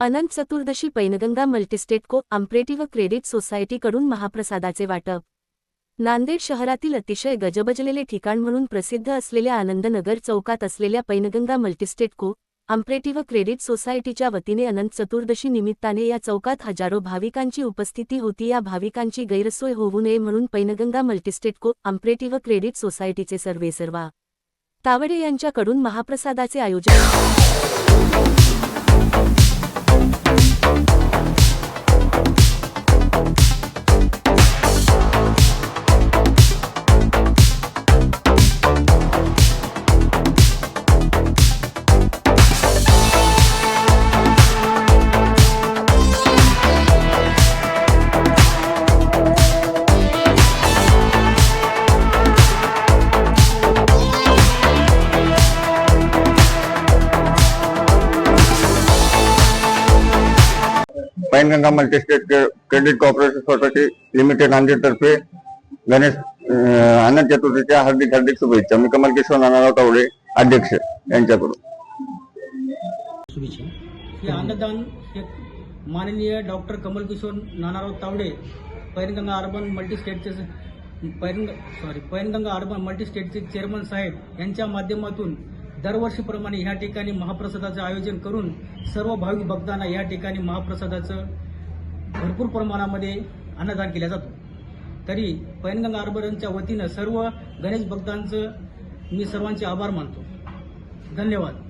Anant Chaturdashi Painganga multistate cooperative credit सोसायटीकडून महाप्रसादाचे वाटप. नांदेड शहरातील अतिशय गजबजलेले ठिकाण म्हणून प्रसिद्ध असलेल्या आनंदनगर चौकात असलेल्या Painganga multistate cooperative credit सोसायटीच्या वतीने अनंत चतुर्दशी निमित्ताने या चौकात हजारो भाविकांची उपस्थिती होती. या भाविकांची गैरसोय होऊ नये म्हणून Painganga multistate cooperative credit सोसायटीचे सर्वेसर्वा तावडे यांच्याकडून महाप्रसादाचे आयोजन Painganga multistate credit corporation society limited नांदेडतर्फे Ganesh Anant चतुर्थीच्या हार्दिक हार्दिक शुभेच्छा. मी कमल किशोर नानाराव तावडे अध्यक्ष यांच्याकडून. शुभेच्छा. हे अन्नदान हे माननीय डॉक्टर कमल किशोर नानाराव तावडे पैनगंगा अर्बन मल्टीस्टेटचे पैनग सॉरी पैनगंगा अर्बन मल्टीस्टेटचे चेअरमन साहेब यांच्या माध्यमातून दरवर्षीप्रमाणे ह्या ठिकाणी महाप्रसादाचं आयोजन करून सर्व भाविक भक्तांना या ठिकाणी महाप्रसादाचं भरपूर प्रमाणामध्ये अन्नदान केला जातो. तरी पैनगंगा अर्बनच्या वतीनं सर्व गणेश भक्तांचं मी सर्वांचे आभार मानतो. धन्यवाद.